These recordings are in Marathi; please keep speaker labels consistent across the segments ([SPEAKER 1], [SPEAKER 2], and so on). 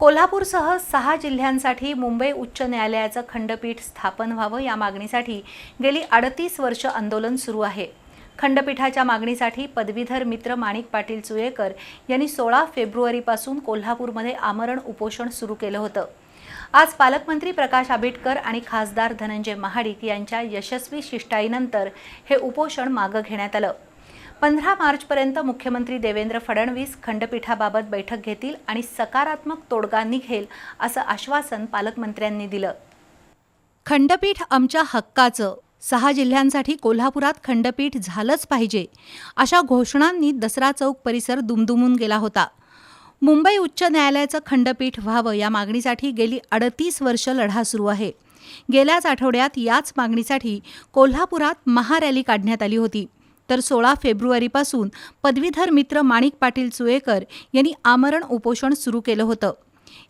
[SPEAKER 1] कोल्हापूरसह सहा जिल्ह्यांसाठी मुंबई उच्च न्यायालयाचं खंडपीठ स्थापन व्हावं या मागणीसाठी गेली अडतीस वर्ष आंदोलन सुरू आहे. खंडपीठाच्या मागणीसाठी पदवीधर मित्र माणिक पाटील चुयेकर यांनी सोळा फेब्रुवारीपासून कोल्हापूरमध्ये आमरण उपोषण सुरू केलं होतं. आज पालकमंत्री प्रकाश आंबेडकर आणि खासदार धनंजय महाडिक यांच्या यशस्वी शिष्टाईनंतर हे उपोषण मागं घेण्यात आलं. पंधरा मार्चपर्यंत मुख्यमंत्री देवेंद्र फडणवीस खंडपीठाबाबत बैठक घेतील आणि सकारात्मक तोडगा निघेल असं आश्वासन पालकमंत्र्यांनी दिलं. खंडपीठ आमच्या हक्काचं. सहा जिल्ह्यांसाठी कोल्हापुरात खंडपीठ झालंच पाहिजे. अशा घोषणांनी दसरा चौक परिसर दुमदुमून गेला होता. मुंबई उच्च न्यायालयाचं खंडपीठ व्हावं या मागणीसाठी गेली अडतीस वर्ष लढा सुरू आहे. गेल्याच आठवड्यात याच मागणीसाठी कोल्हापुरात महारॅली काढण्यात आली होती. तर सोळा फेब्रुवारीपासून पदवीधर मित्र माणिक पाटील चुएकर यांनी आमरण उपोषण सुरू केलं होतं.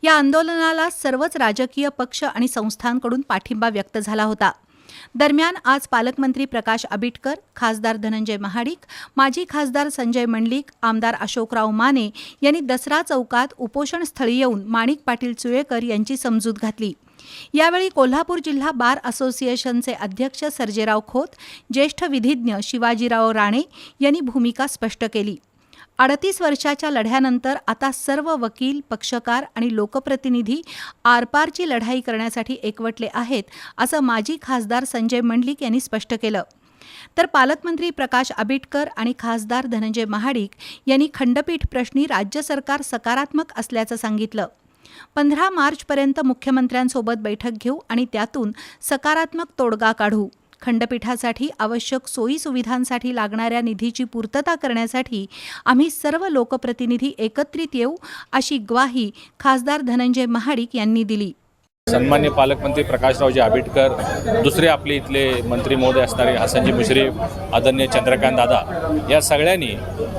[SPEAKER 1] या आंदोलनाला सर्वच राजकीय पक्ष आणि संस्थांकडून पाठिंबा व्यक्त झाला होता. दरम्यान आज पालकमंत्री प्रकाश आबिटकर खासदार धनंजय महाडिक माजी खासदार संजय मंडलिक आमदार अशोकराव माने यांनी दसरा चौकात उपोषणस्थळी येऊन माणिक पाटील चुळेकर यांची समजूत घातली. यावेळी कोल्हापूर जिल्हा बार असोसिएशनचे अध्यक्ष सर्जेराव खोत ज्येष्ठ विधिज्ञ शिवाजीराव राणे यांनी भूमिका स्पष्ट केली. अडतीस वर्षाच्या लढ्यानंतर आता सर्व वकील पक्षकार आणि लोकप्रतिनिधी आरपारची लढाई करण्यासाठी एकवटले आहेत असं माजी खासदार संजय मंडलिक यांनी स्पष्ट केलं. तर पालकमंत्री प्रकाश आबिटकर आणि खासदार धनंजय महाडिक यांनी खंडपीठ प्रश्नी राज्य सरकार सकारात्मक असल्याचं सांगितलं. पंधरा मार्चपर्यंत मुख्यमंत्र्यांसोबत बैठक घेऊ आणि त्यातून सकारात्मक तोडगा काढू. खंडपीठासाठी आवश्यक सोयीसुविधांसाठी लागणाऱ्या निधीची पूर्तता करण्यासाठी आम्ही सर्व लोकप्रतिनिधी एकत्रित येऊ अशी ग्वाही खासदार धनंजय महाडिक यांनी दिली.
[SPEAKER 2] सन्मान्य पालकमंत्री प्रकाशरावजी आंबेडकर दुसरे आपले इथले मंत्री महोदय असणारे हसनजी मुश्रीफ आदरणीय चंद्रकांत दादा या सगळ्यांनी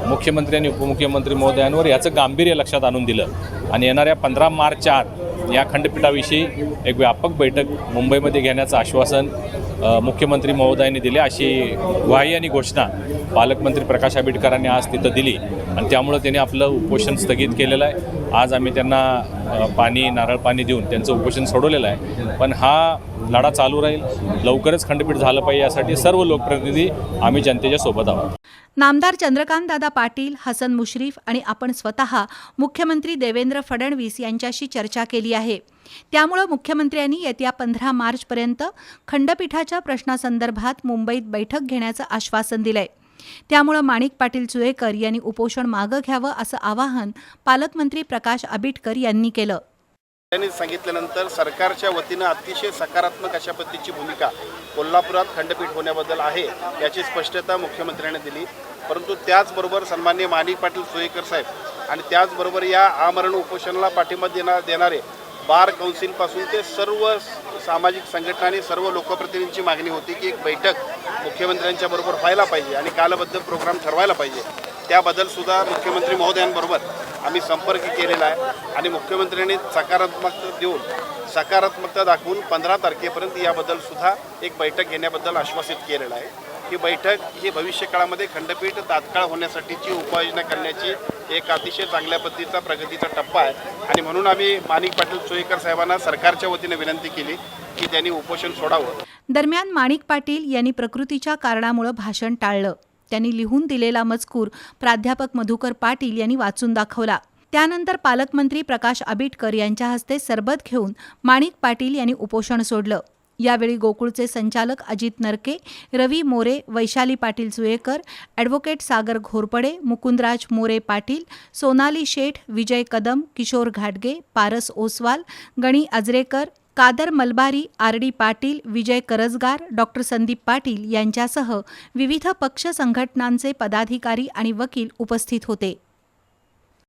[SPEAKER 2] मुख्यमंत्री आणि उपमुख्यमंत्री महोदयांवर याचं गांभीर्य लक्षात आणून दिलं. आणि येणाऱ्या पंधरा मार्चच्या आत या खंडपीठाविषयी एक व्यापक बैठक मुंबईमध्ये घेण्याचं आश्वासन मुख्यमंत्री महोदयांनी दिले अशी ग्वाही आणि घोषणा पालकमंत्री प्रकाश आंबेडकरांनी आज तिथं दिली. आणि त्यामुळं त्यांनी आपलं उपोषण स्थगित केलेलं आहे. आज आम्ही त्यांना पाणी नारळ पाणी देऊन त्यांचं उपोषण सोडवलेलं आहे. पण हा लढा चालू राहील. लवकरच खंडपीठ झालं पाहिजे यासाठी सर्व लोकप्रतिनिधी आम्ही जनतेच्या सोबत आहोत.
[SPEAKER 1] नामदार चंद्रकांतदादा पाटील हसन मुश्रीफ आणि आपण स्वतः मुख्यमंत्री देवेंद्र फडणवीस यांच्याशी चर्चा केली आहे. त्यामुळं मुख्यमंत्र्यांनी येत्या पंधरा मार्चपर्यंत खंडपीठाच्या प्रश्नासंदर्भात मुंबईत बैठक घेण्याचं आश्वासन दिलंय. त्यामुळं माणिक पाटील चुएकर यांनी उपोषण मागं घ्यावं असं आवाहन पालकमंत्री प्रकाश आबिटकर यांनी केलं.
[SPEAKER 3] त्यांनी सांगितल्यानंतर सरकारच्या वतीनं अतिशय सकारात्मक अशा पद्धतीची भूमिका कोल्हापुरात खंडपीठ होण्याबद्दल आहे याची स्पष्टता मुख्यमंत्र्यांनी दिली. परंतु त्याचबरोबर सन्मान्य माणिक पाटील सोयेकर साहेब आणि त्याचबरोबर या आमरण उपोषणाला पाठिंबा देणार देणारे बार कौन्सिलपासून ते सर्व सामाजिक संघटना आणि सर्व लोकप्रतिनिधींची मागणी होती की एक बैठक मुख्यमंत्र्यांच्या बरोबर व्हायला पाहिजे आणि कालबद्ध प्रोग्राम ठरवायला पाहिजे. त्याबद्दल सुद्धा मुख्यमंत्री महोदयांबरोबर आम्ही संपर्क केलेला आहे आणि मुख्यमंत्र्यांनी सकारात्मकता देऊन सकारात्मकता दाखवून पंधरा तारखेपर्यंत याबद्दल सुद्धा एक बैठक घेण्याबद्दल आश्वासित केलेलं आहे. ही बैठक ही भविष्यकाळामध्ये खंडपीठ तात्काळ होण्यासाठीची उपाययोजना करण्याची एक अतिशय चांगल्या पद्धतीचा प्रगतीचा टप्पा आहे. आणि म्हणून आम्ही माणिक पाटील चोईकर साहेबांना सरकारच्या वतीने विनंती केली की त्यांनी उपोषण सोडावं.
[SPEAKER 1] दरम्यान माणिक पाटील यांनी प्रकृतीच्या कारणामुळे भाषण टाळलं. त्यांनी लिहून दिलेला मजकूर प्राध्यापक मधुकर पाटील यांनी वाचून दाखवला. त्यानंतर पालकमंत्री प्रकाश आबिटकर यांच्या हस्ते सरबत घेऊन माणिक पाटील यांनी उपोषण सोडलं. यावेळी गोकुळचे संचालक अजित नरके रवी मोरे वैशाली पाटील सुयेकर ॲडव्होकेट सागर घोरपडे मुकुंदराज मोरे पाटील सोनाली शेठ विजय कदम किशोर घाटगे Paras Oswal Gani Ajrekar Kadar Malbari R D Patil Vijay Karajgar doctor Sandeep Patil यांच्यासह विविध पक्ष संघटनांचे पदाधिकारी आणि वकील उपस्थित होते.